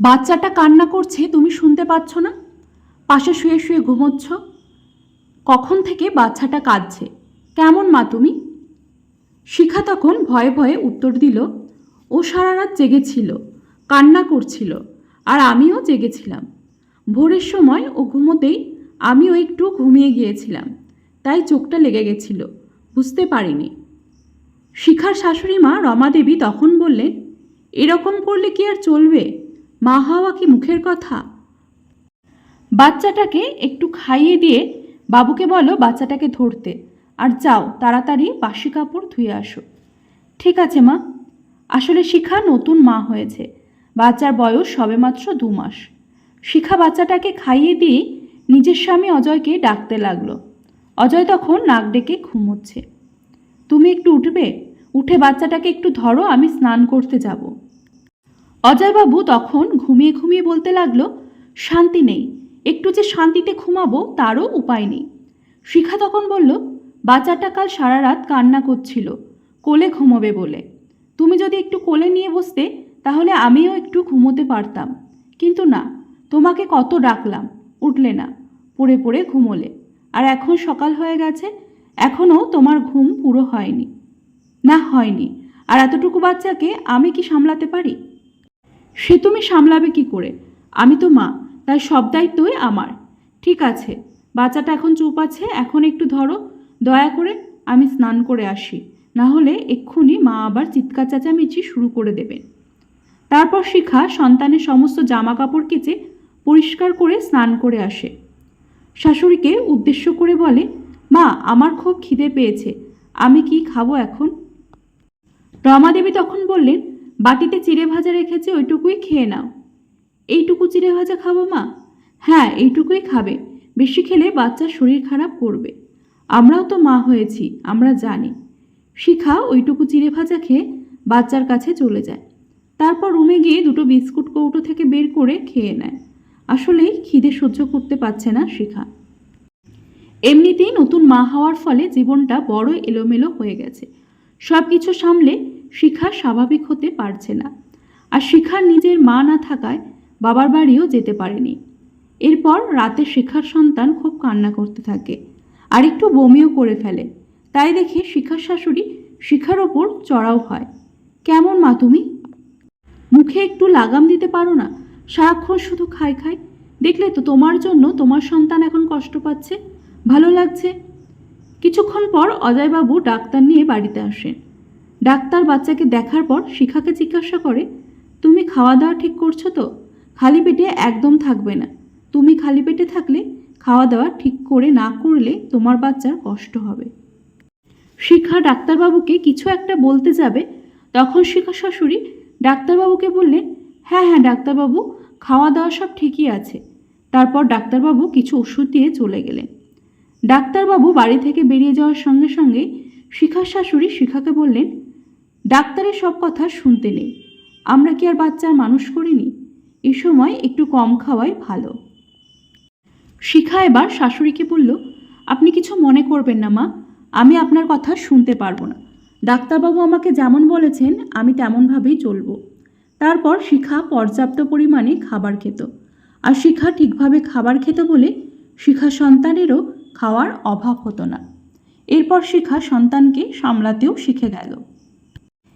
বাচ্চাটা কান্না করছে, তুমি শুনতে পাচ্ছ না? পাশে শুয়ে শুয়ে ঘুমোচ্ছ। কখন থেকে বাচ্চাটা কাঁদছে? কেমন মা তুমি? শিখা তখন ভয়ে ভয়ে উত্তর দিল, ও সারা রাত জেগেছিল, কান্না করছিল, আর আমিও জেগেছিলাম। ভোরের সময় ও ঘুমোতেই আমিও একটু ঘুমিয়ে গিয়েছিলাম, তাই চোখটা লেগে গেছিল, বুঝতে পারিনি। শিখার শাশুড়ি মা রমাদেবী তখন বললেন, এরকম করলে কি আর চলবে? মা হওয়া কি মুখের কথা? বাচ্চাটাকে একটু খাইয়ে দিয়ে বাবুকে বলো বাচ্চাটাকে ধরতে। আর যাও, তাড়াতাড়ি বাসি কাপড় ধুয়ে আসো। ঠিক আছে মা। আসলে শিখা নতুন মা হয়েছে। বাচ্চার বয়স সবেমাত্র দু মাস। শিখা বাচ্চাটাকে খাইয়ে দিয়ে নিজের স্বামী অজয়কে ডাকতে লাগল। অজয় তখন নাক ডেকে ঘুমোচ্ছে। তুমি একটু উঠবে? উঠে বাচ্চাটাকে একটু ধরো, আমি স্নান করতে যাব। অজয়বাবু তখন ঘুমিয়ে ঘুমিয়ে বলতে লাগল, শান্তি নেই, একটু যে শান্তিতে ঘুমাবো তারও উপায় নেই। শিখা তখন বলল বাচ্চাটা কাল সারা রাত কান্না করছিল, কোলে ঘুমোবে বলে। তুমি যদি একটু কোলে নিয়ে বসতে, তাহলে আমিও একটু ঘুমোতে পারতাম। কিন্তু না, তোমাকে কত ডাকলাম, উঠলে না, পড়ে পড়ে ঘুমোলে। আর এখন সকাল হয়ে গেছে এখনও তোমার ঘুম পুরো হয়নি। না হয়নি, আর এতটুকু বাচ্চাকে আমি কি সামলাতে পারি? সে তুমি সামলাবে কি করে? আমি তো মা, তাই সব দায়িত্বই আমার। ঠিক আছে, বাচ্চাটা এখন চুপ আছে, এখন একটু ধরো। দয়া করে আমি স্নান করে আসি। না হলে এক্ষুনি মা আবার চিৎকার চেঁচামেচি শুরু করে দেবে। তারপর শিখা সন্তানের সমস্ত জামা কাপড় কেচে পরিষ্কার করে স্নান করে আসে। শাশুড়িকে উদ্দেশ্য করে বলে, মা, আমার খুব খিদে পেয়েছে, আমি কি খাব এখন? রমাদেবী তখন বললেন বাটিতে চিড়ে ভাজা রেখেছে, ওইটুকুই খেয়ে নাও। এইটুকু চিড়ে ভাজা খাব মা? হ্যাঁ এইটুকুই খাবে। বেশি খেলে বাচ্চার শরীর খারাপ করবে। আমরাও তো মা হয়েছি, আমরা জানি। শিখা ওইটুকু চিড়ে ভাজা খেয়ে বাচ্চার কাছে চলে যায়। তারপর রুমে গিয়ে দুটো বিস্কুট কৌটো থেকে বের করে খেয়ে নেয়। আসলেই খিদে সহ্য করতে পারছে না শিখা। এমনিতেই নতুন মা হওয়ার ফলে জীবনটা বড় এলোমেলো হয়ে গেছে। সব কিছু সামলে শিখা স্বাভাবিক হতে পারছে না। আর শিখার নিজের মা না থাকায় বাবার বাড়িও যেতে পারেনি। এরপর রাতে শিখার সন্তান খুব কান্না করতে থাকে আর একটু বমিও করে ফেলে। তাই দেখে শিখার শাশুড়ি শিখার ওপর চড়াও হয়। কেমন মা তুমি? মুখে একটু লাগাম দিতে পারো না? সারাক্ষণ শুধু খাই খাই? দেখলে তো তোমার জন্য তোমার সন্তান এখন কষ্ট পাচ্ছে। ভালো লাগছে? কিছুক্ষণ পর অজয়বাবু ডাক্তার নিয়ে বাড়িতে আসেন। ডাক্তার বাচ্চাকে দেখার পর শিখাকে জিজ্ঞাসা করে, তুমি খাওয়া দাওয়া ঠিক করছ তো? খালি পেটে একদম থাকবে না। তুমি খালি পেটে থাকলে খাওয়া দাওয়া ঠিক করে না করলে তোমার বাচ্চার কষ্ট হবে। শিখা ডাক্তারবাবুকে কিছু একটা বলতে যাবে। তখন শিখা শাশুড়ি ডাক্তারবাবুকে বললেন হ্যাঁ হ্যাঁ ডাক্তারবাবু, খাওয়া দাওয়া সব ঠিকই আছে। তারপর ডাক্তারবাবু কিছু ওষুধ দিয়ে চলে গেলেন। ডাক্তারবাবু বাড়ি থেকে বেরিয়ে যাওয়ার সঙ্গে সঙ্গে শিখার শাশুড়ি শিখাকে বললেন ডাক্তারের সব কথা শুনতে নেই। আমরা কি আর বাচ্চার মানুষ করিনি? এ সময় একটু কম খাওয়াই ভালো। শিখা এবার শাশুড়িকে বলল, আপনি কিছু মনে করবেন না মা, আমি আপনার কথা শুনতে পারব না। ডাক্তারবাবু আমাকে যেমন বলেছেন, আমি তেমনভাবেই চলবো তারপর শিখা পর্যাপ্ত পরিমাণে খাবার খেত। আর শিখা ঠিকভাবে খাবার খেত বলে শিখা সন্তানেরও খাওয়ার অভাব হতো না। এরপর শিখা সন্তানকে সামলাতেও শিখে গেল।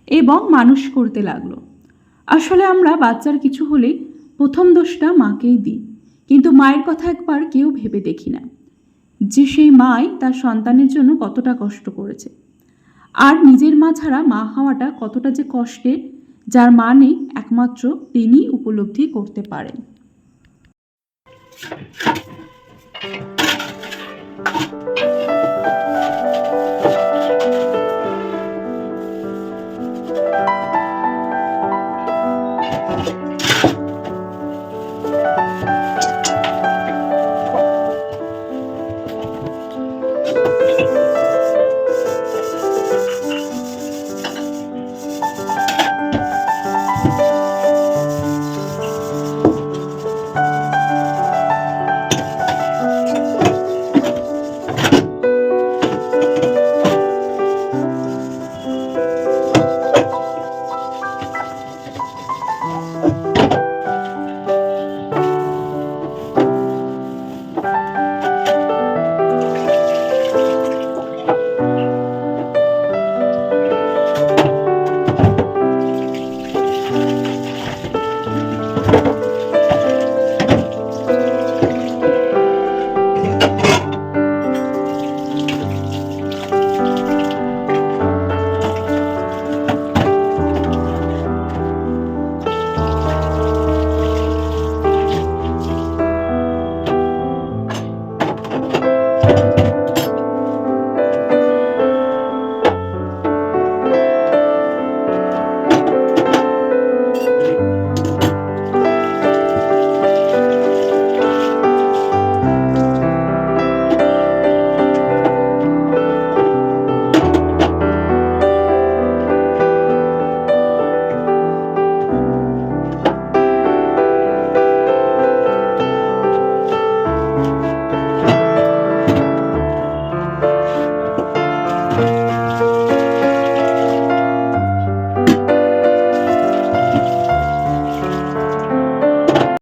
এবং মানুষ করতে লাগল। আসলে আমরা বাচ্চার কিছু হলে প্রথম দোষটা মাকেই দিই। কিন্তু মায়ের কথা একবার কেউ ভেবে দেখি না যে সেই মাই তার সন্তানের জন্য কতটা কষ্ট করেছে। আর নিজের মা ছাড়া মা হওয়াটা কতটা যে কষ্টের যার মা নেই একমাত্র তিনি উপলব্ধি করতে পারেন।